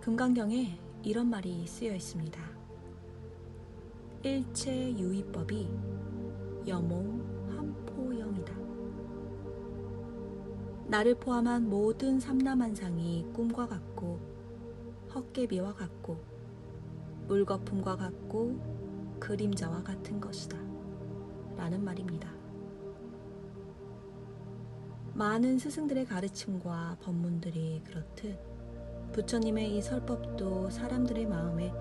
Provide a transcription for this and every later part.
금강경에 이런 말이 쓰여 있습니다. 일체 유의법이 여몽 한포영이다. 나를 포함한 모든 삼라만상이 꿈과 같고 헛개비와 같고 물거품과 같고 그림자와 같은 것이다. 라는 말입니다. 많은 스승들의 가르침과 법문들이 그렇듯 부처님의 이 설법도 사람들의 마음에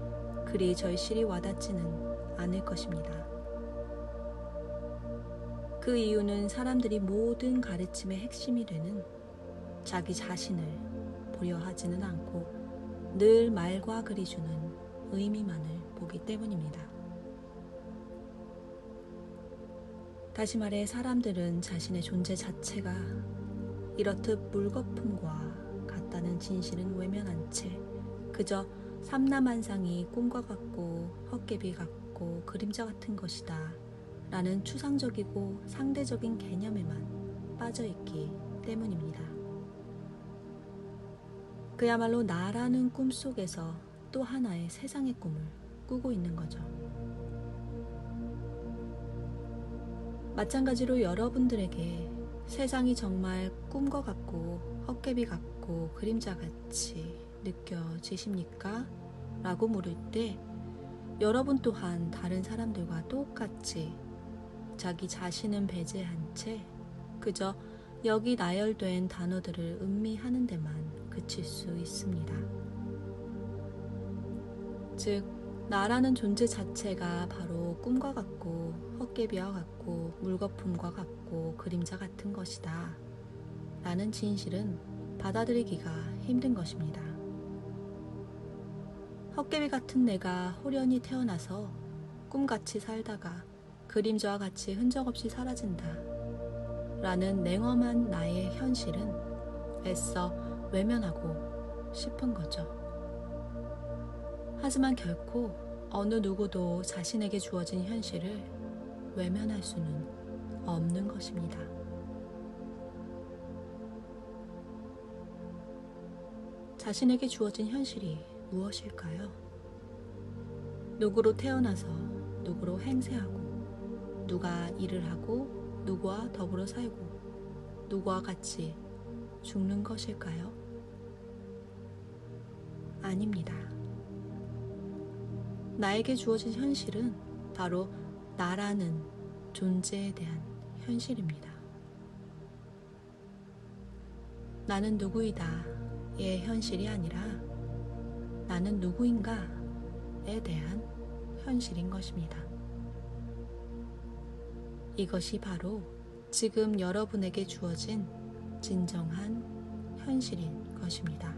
그리 절실히 와닿지는 않을 것입니다. 그 이유는 사람들이 모든 가르침의 핵심이 되는 자기 자신을 보려 하지는 않고 늘 말과 글이 주는 의미만을 보기 때문입니다. 다시 말해 사람들은 자신의 존재 자체가 이렇듯 물거품과 같다는 진실은 외면한 채 그저 삼라만상이 꿈과 같고 헛개비 같고 그림자 같은 것이다 라는 추상적이고 상대적인 개념에만 빠져있기 때문입니다. 그야말로 나라는 꿈 속에서 또 하나의 세상의 꿈을 꾸고 있는 거죠. 마찬가지로 여러분들에게 세상이 정말 꿈과 같고 헛개비 같고 그림자 같이 느껴지십니까? 라고 물을 때 여러분 또한 다른 사람들과 똑같이 자기 자신은 배제한 채 그저 여기 나열된 단어들을 음미하는 데만 그칠 수 있습니다. 즉, 나라는 존재 자체가 바로 꿈과 같고 헛개비와 같고 물거품과 같고 그림자 같은 것이다. 라는 진실은 받아들이기가 힘든 것입니다. 헛개비 같은 내가 호련히 태어나서 꿈같이 살다가 그림자와 같이 흔적 없이 사라진다. 라는 냉엄한 나의 현실은 애써 외면하고 싶은 거죠. 하지만 결코 어느 누구도 자신에게 주어진 현실을 외면할 수는 없는 것입니다. 자신에게 주어진 현실이 무엇일까요? 누구로 태어나서 누구로 행세하고 누가 일을 하고 누구와 더불어 살고 누구와 같이 죽는 것일까요? 아닙니다. 나에게 주어진 현실은 바로 나라는 존재에 대한 현실입니다. 나는 누구이다 의 현실이 아니라 나는 누구인가에 대한 현실인 것입니다. 이것이 바로 지금 여러분에게 주어진 진정한 현실인 것입니다.